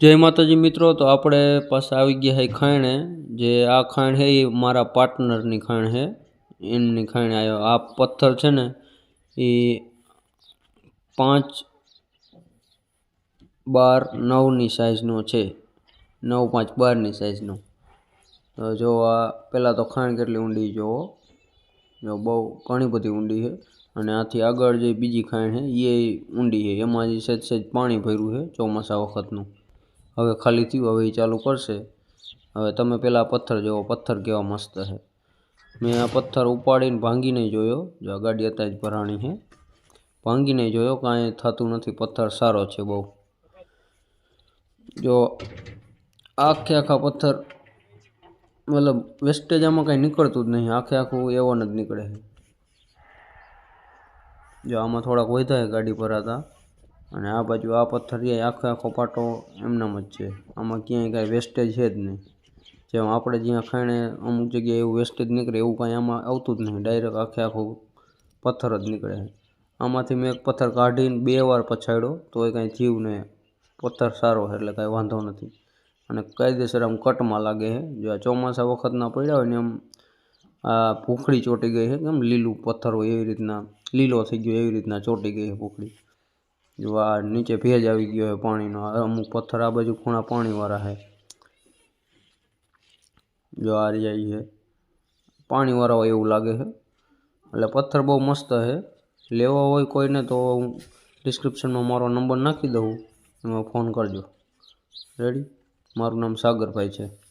જય માતાજી મિત્રો, તો આપણે પાસે આવી ગયા છે ખાણે. જે આ ખાણ છે એ મારા પાર્ટનરની ખાણ છે એમની ખાણે આવ્યો આ પથ્થર છે ને, એ પાંચ બાર નવની સાઇઝનો છે. નવ પાંચ બારની સાઇઝનો તો જો આ પહેલાં તો ખાણ કેટલી ઊંડી જુઓ જો બહુ ઘણી બધી ઊંડી છે. અને આથી આગળ જે બીજી ખાણ છે એ ઊંડી છે. એમાં જે સહેજ સહેજ પાણી ભર્યું છે ચોમાસા વખતનું. હવે ખાલી થયું, હવે એ ચાલુ કરશે. હવે તમે પહેલાં પથ્થર જોવો, પથ્થર કેવા મસ્ત છે. મેં આ પથ્થર ઉપાડીને ભાંગીને જોયો. જો આ ગાડી અત્યારે જ ભરાણી છે ભાંગીને જોયો, કાંઈ થતું નથી, પથ્થર સારો છે બહુ. જો આખે આખા પથ્થર, મતલબ વેસ્ટેજ આમાં કાંઈ નીકળતું જ નહીં, આખે આખું એવોન જ નીકળે જો આમાં થોડાક વધ્યા ગાડી ભરાતા. અને આ બાજુ આ પથ્થર છે આખો આખો પાટો એમનામ જ છે. આમાં ક્યાંય કાંઈ વેસ્ટેજ છે જ નહીં. જેમ આપણે જ્યાં ખાણે અમુક જગ્યાએ એવું વેસ્ટેજ નીકળે એવું કાંઈ આમાં આવતું જ નહીં. ડાયરેક્ટ આખે આખું પથ્થર જ નીકળે. આમાંથી મેં એક પથ્થર કાઢીને બે વાર પછાડ્યો તો એ કાંઈ જીવ નહીં. પથ્થર સારો છે, એટલે કાંઈ વાંધો નથી. અને કાયદેસર આમ કટમાં લાગે છે. જો આ ચોમાસા વખતના પડ્યા હોય ને એમ આ ભૂખડી ચોંટી ગઈ છે, કેમ લીલું પથ્થર હોય એવી રીતના, લીલો થઈ ગયો એવી રીતના ચોંટી ગઈ છે ભૂખડી. જો આ નીચે ભેજ આવી ગયો છે પાણીનો. અમુક પથ્થર આ બાજુ ખૂણા પાણીવાળા છે જો આ રહ્યા છે. પાણીવાળા હોય એવું લાગે છે. એટલે પથ્થર બહુ મસ્ત છે. લેવો હોય કોઈને તો હું ડિસ્ક્રિપ્શનમાં મારો નંબર નાખી દઉં. એમાં ફોન કરજો. રેડી મારું નામ સાગરભાઈ છે.